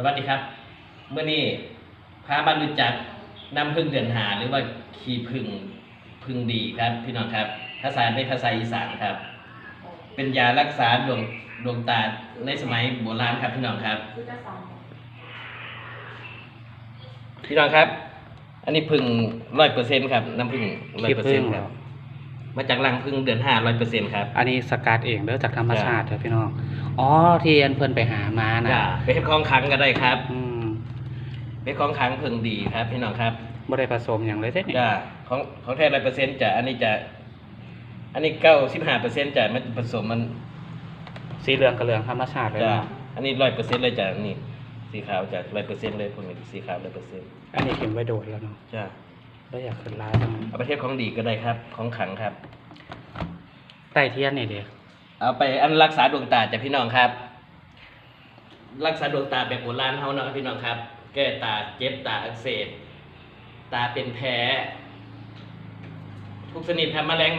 สวัสดีครับเมื่อนี้พาบรรลุจักน้ำพึ่งเดือนหาหรือว่าขี้พึ่งพึ่งดีครับพี่น้องครับ ภาษาในภาษาอีสานครับ เป็นยารักษาดวงดวงตาในสมัยโบราณครับพี่น้องครับ พี่น้องครับ อันนี้พึ่งร้อยเปอร์เซ็นครับน้ำพึ่งร้อยเปอร์เซ็นงครับ มาจากรังพึ่งเดือนห้าร้อยเปอร์เซ็นครับ อันนี้สกัดเองเด้อจากธรรมชาติเด้อพี่น้อง อ๋อที่อันเพิ่นไปหามานะจ้าไปเฮ็ดของขังก็ได้ครับอืมไปเฮ็ดของขังพึ่งดีครับพี่น้องครับบ่ได้ผสมอย่างเลยเด้นี่จ้าของของแท้ร้อยเปอร์เซ็นต์จะอันนี้จะอันนี้เก้าสิบห้าเปอร์เซ็นต์จะมันผสมมันสีเหลืองกับเหลืองธรรมชาติเลยจะเนาะอันนี้ร้อยเปอร์เซ็นต์เลยจ้ะนี่สีขาวจะร้อยเปอร์เซ็นต์เลยพวกนี้สีขาวร้อยเปอร์เซ็นต์อันนี้เข็มไว้โดดแล้วเนาะ จ้า แล้วอยากขึ้นร้านจังเอาไปเทศของดีก็ได้ครับ ของขังครับ ใต้เทียนนี่เด้อเอาไปอันรักษาดวงตาจากพี่น้องครับ รักษาดวงตาแบบโบราณเฮานะครับพี่น้องครับ แก้ตาเจ็บตาอักเสบตาเป็นแผลทุกชนิดครับแมลง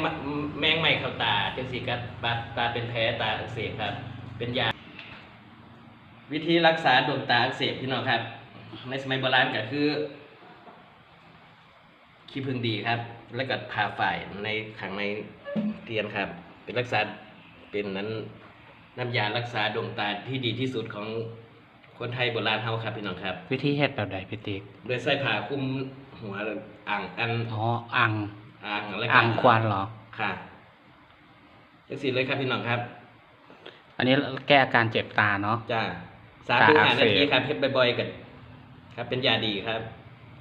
แมงไหม้เข้าตาจังสีกัดบาดตาเป็นแผลตาอักเสบครับ เป็นยาวิธีรักษาดวงตาอักเสบพี่น้องครับ ในสมัยโบราณก็คือ ขี้พึ่งดีครับ แล้วก็ผ่าฝ่ายในขังในเตียนครับ เป็นรักษาเป็นนั้นน้ำยารักษาดวงตาที่ดีที่สุดของคนไทยโบราณเฮาครับพี่น้องครับ วิธีเฮ็ดแบบใดพี่ติ๊กโดยใส่ผ้าคลุมหัวอ่างอันอ๋ออังอ่างแล้วก็อังควานเหรอค่ะจังสิเลยครับพี่น้องครับ อันนี้แก้อาการเจ็บตาเนาะจ้าสามตาถึงอัห้ากเสนาบทีครับเฮ็ดบ่อยๆกันครับ เป็นยาดีครับ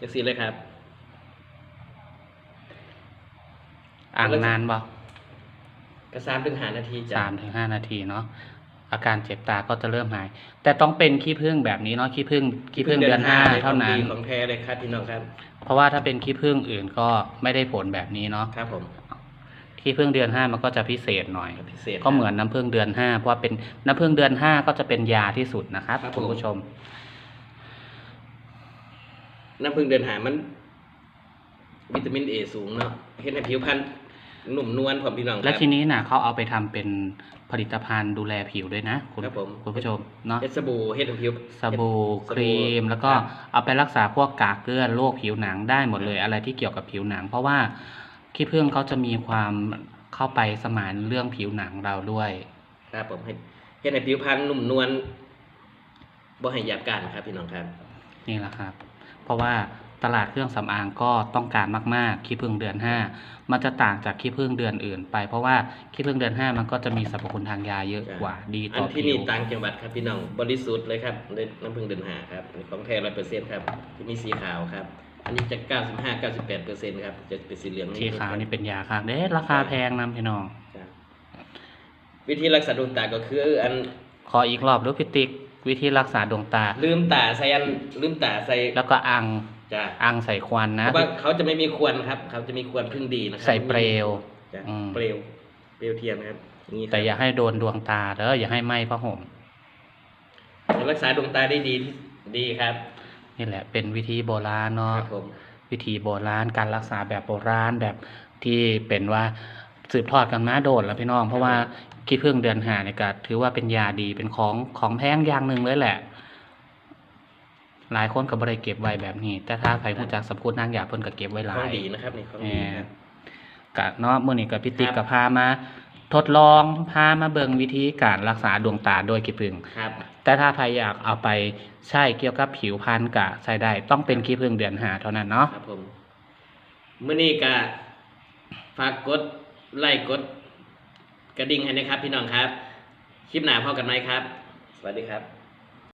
จังสิเลยครับ อังนานบ่ก็สามถึงห้านาทีจ้ะสามถึงห้านาทีเนาะอาการเจ็บตาก็จะเริ่มหาย แต่ต้องเป็นขี้ผึ้งแบบนี้เนาะขี้ผึ้งขี้ผึ้งเดือนห้าลยเท่านั้นของดีของแท้เลยครับพี่น้องครับ เพราะว่าถ้าเป็นขี้ผึ้งอื่นก็ไม่ได้ผลแบบนี้เนาะครับผมขี้ผึ้งเดือนห้ามันก็จะพิเศษหน่อยพิเศษก็เหมือนน้ำผึ้งเดือนห้าเพราะว่าเป็นน้ำผึ้งเดือนห้าก็จะเป็นยาที่สุดนะครับครับคุณผมผู้ชม น้ำผึ้งเดินหามัน วิตามินเอสูงเนาะเห็นให้ผิวพรรณห นุ่มนวลผมพี่น้องครับและทีนี้นะเขาเอาไปทำเป็นผลิตภัณฑ์ดูแลผิวด้วยนะ คุณครับผมคุณผู้ชมเนาะเฮ็ดสบู่เฮ็ดให้ผิวสบู่เฮ็ดครีม แล้วก็ครับเอาไปรักษาพวกกากเกลือนโรคผิวหนังได้หมดเลย อะไรที่เกี่ยวกับผิวหนัง เพราะว่าขี้ผึ้งเขาจะมีความเข้าไปสมานเรื่องผิวหนังเราด้วยครับผมเฮ็ดเฮ็ดให้ผิวพรรณหนุ่มนวลบ่ให้หยาบการครับพี่น้องครับ นี่แหละครับ เพราะว่า ตลาดเครื่องสำอางก็ต้องการมากๆ ขี้ผึ้งเดือนห้ามันจะต่างจากขี้ผึ้งเดือนอื่น ไปเพราะว่าขี้ผึ้งเดือนห้ามันก็จะมีสรรพคุณทางยาเยอะกว่าดีอัต่นอที่ผินี่วต่างจังหวัดครับพี่น้องบริสุทธิ์เลยครับเลยน้ำผึ้งเดินหาครับอันนี้ของแท้ร้อยเปอร์เซ็นต์ครับที่มีสีขาวครับอันนี้จะเก้าสิบห้าเก้าสิบแปดเปอร์เซ็นต์ครับจะเป็นสีเหลืองสีขาวนี่เป็นยาค่ะเด้ราคาแพงนะพี่น้องครับวิธีรักษาดวงตาก็คืออันขออีกรอบดูพิติกวิธีรักษาดวงตา ลืมตาใส่อันลืมตาใส่แล้วก็อัง จ้ะอังใส่ควันเพนะราะว่าเขาจะไม่มีควนครับเขาจะมีควนพึ่งดีนะครัใส่เปลวจ้ะอืม เปลวเปลวเทียนครับอย่างนี้ครับแต่อย่าให้โดนดวงตาเด้ออย่าให้ไหม้ผ้าห่มจะรักษาดวงตาได้ดีที่ดีครับนี่แหละ เป็นวิธีโบราณเนาะครับผม วิธีโบราณการรักษาแบบโบราณแบบที่เป็นว่าสืบทอดกันมาโดดแล้วพี่น้อง เพราะว่าขี้ผึ้งเดือนหาเนี่ยก็ถือว่าเป็นยาดีเป็นของของแพงอย่างหนึ่งเลยแหละ หลายคนก็บ่ได้เก็บไว้แบบนี้ แต่ถ้าใครรู้จักสรรพคุณนางยาเพิ่นก็เก็บไว้หลาของยดีนะครับนี่ของแหดีมครับ กะเนาะมื้อนี้ก็พี่ติ๊กครัก็บพามา ทดลองพามาเบิ่งวิธีการรักษาดวงตาโดยขี้ผึ้ง ครับ แต่ถ้าใครอยากเอาไปใช้เกี่ยวกับผิวพรรณกะใช้ได้ต้องเป็นขี้ผึ้งเดือนหาเท่านั้นเนาะครับผมเมื่อนี้ก็ฝากกดไลค์กด กระดิ่งให้นะครับ พี่น้องครับ คลิปหน้าพอกันไหมครับ สวัสดีครับ